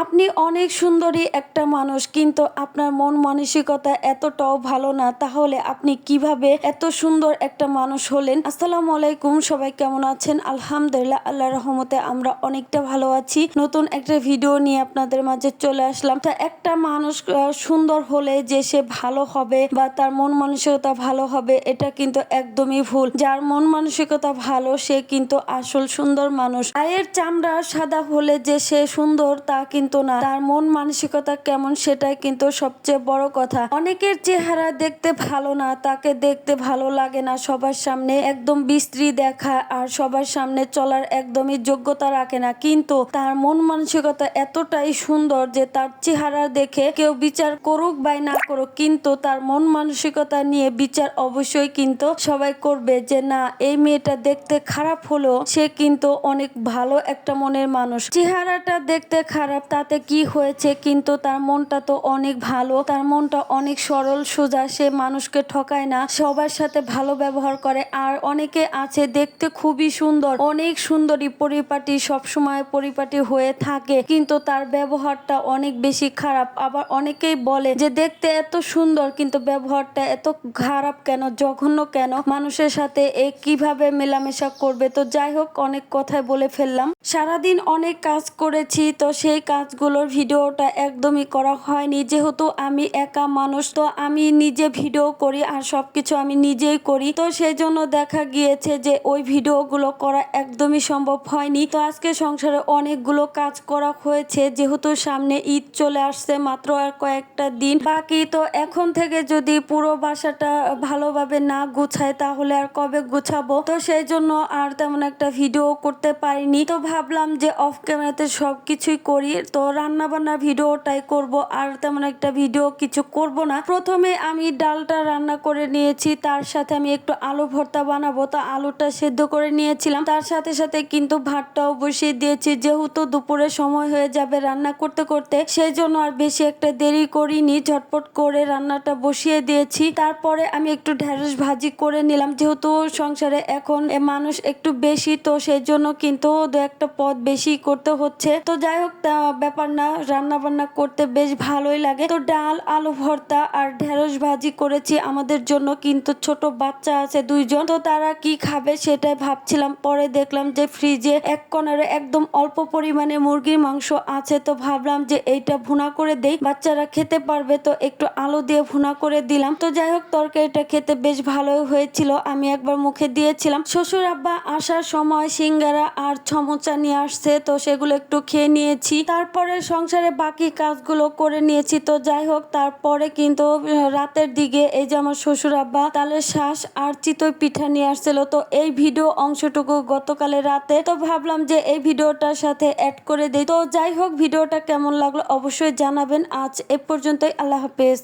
আপনি অনেক সুন্দরী একটা মানুষ, কিন্তু আপনার মন মানসিকতা এতটাও ভালো না, তাহলে আপনি কীভাবে এত সুন্দর একটা মানুষ হলেন? আসসালামু আলাইকুম, সবাই কেমন আছেন? আলহামদুলিল্লাহ আল্লাহ রহমতে আমরা অনেকটা ভালো আছি। নতুন একটা ভিডিও নিয়ে আপনাদের মাঝে চলে আসলাম। তা একটা মানুষ সুন্দর হলে যে সে ভালো হবে বা তার মন মানসিকতা ভালো হবে, এটা কিন্তু একদমই ভুল। যার মন মানসিকতা ভালো, সে কিন্তু আসল সুন্দর মানুষ। আয়ের চামড়া সাদা হলে যে সে সুন্দর, তা কিন্তু না। তার মন মানসিকতা কেমন সেটাই কিন্তু সবচেয়ে বড় কথা। অনেকের চেহারা দেখতে ভালো না, তাকে দেখতে ভালো লাগে না, সবার সামনে একদম বিশ্রী দেখা আর সবার সামনে চলার একদমই যোগ্যতা রাখে না। কিন্তু তার মন মানসিকতা এতটাই সুন্দর যে তার চেহারা দেখে কেউ বিচার করুক বা না করুক, কিন্তু তার মন মানসিকতা নিয়ে বিচার অবশ্যই কিন্তু সবাই করবে যে না, এই মেয়েটা দেখতে খারাপ হলেও সে কিন্তু অনেক ভালো একটা মনের মানুষ। চেহারাটা দেখতে খারাপ তাতে কি হয়েছে, কিন্তু তার মনটা তো অনেক ভালো, তার মনটা অনেক সরল, সোজা, সে মানুষকে ঠকায় না, সবার সাথে ভালো ব্যবহার করে, আর অনেকে আছে দেখতে খুবই সুন্দর, অনেক সুন্দরী পরিপাটি, সবসময় পরিপাটি হয়ে থাকে, কিন্তু তার ব্যবহারটা অনেক বেশি খারাপ, আবার অনেকেই বলে যে দেখতে এত সুন্দর, কিন্তু ব্যবহারটা এত খারাপ কেন, জঘন্য কেন, মানুষের সাথে এ কীভাবে মেলামেশা করবে, তো যাই হোক, অনেক কথাই বলে ফেললাম। সারাদিন অনেক কাজ করেছি, তো সেই কাজগুলোর ভিডিওটা একদমই করা হয়নি। যেহেতু আমি একা মানুষ, তো আমি নিজে ভিডিও করি আর সব কিছু আমি নিজেই করি। তো সেই জন্য দেখা গিয়েছে যে ওই ভিডিওগুলো করা একদমই সম্ভব হয়নি। তো আজকে সংসারে অনেকগুলো কাজ করা হয়েছে, যেহেতু সামনে ঈদ চলে আসছে মাত্র আর কয়েকটা দিন বাকি। তো এখন থেকে যদি পুরো বাসাটা ভালোভাবে না গুছায়, তাহলে আর কবে গুছাবো? তো সেই জন্য আর তেমন একটা ভিডিও করতে পারিনি। তো ভাবলাম যে অফ ক্যামেরাতে সব কিছুই করি। তো রান্না বান্নার ভিডিওটাই করব, আর তেমন একটা ভিডিও কিছু করব না। প্রথমে আমি ডালটা রান্না করে নিয়েছি, তার সাথে আমি একটু আলু ভর্তা বানাবো। তো আলুটা সেদ্ধ করে নিয়েছিলাম, তার সাথে সাথে কিন্তু ভাতটাও বসিয়ে দিয়েছি। যেহেতু দুপুরে সময় হয়ে যাবে রান্না করতে করতে সেই জন্য আর বেশি একটা দেরি করিনি, ঝটপট করে রান্নাটা বসিয়ে দিয়েছি। তারপরে আমি একটু ঢেঁড়স ভাজি করে নিলাম, যেহেতু সংসারে এখন মানুষ একটু বেশি, তো সেই জন্য কিন্তু দু একটা পদ বেশি করতে হচ্ছে। তো যাই হোক ব্যাপার না রান্না বান্না করতে বেশ ভালোই লাগে। তো ডাল, আলু ভর্তা আর ঢেঁড়স ভাজি করেছি আমাদের জন্য, কিন্তু ছোট বাচ্চা আছে দুইজন। তো তারা কি খাবে সেটাই ভাবছিলাম। পরে দেখলাম যে ফ্রিজে এক কর্নারে একদম অল্প পরিমাণে মুরগির মাংস আছে। তো ভাবলাম যে এইটা ভুনা করে দেই। বাচ্চারা খেতে পারবে, তো একটু আলু দিয়ে ভুনা করে দিলাম। তো যাই হোক, তরকারিটা খেতে বেশ ভালোই হয়েছিল, আমি একবার মুখে দিয়েছিলাম। শ্বশুর আব্বা আসার সময় সিঙ্গারা আর ছমচা নিয়ে আসছে, তো সেগুলো একটু খেয়ে নিয়েছি। তারপরে সংসারে বাকি কাজগুলো করে নিয়েছি। তো যাই হোক, তারপরে কিন্তু রাতের দিকে এই যে আমার শ্বশুর আব্বা তালের শ্বাস আর চিতই পিঠা নিয়ে আসছিল। তো এই ভিডিও অংশটুকু গতকালে রাতে। তো ভাবলাম যে এই ভিডিওটার সাথে অ্যাড করে দিই। তো যাই হোক, ভিডিওটা কেমন লাগল অবশ্যই জানাবেন। আজ এ পর্যন্তই, আল্লাহ হাফেজ।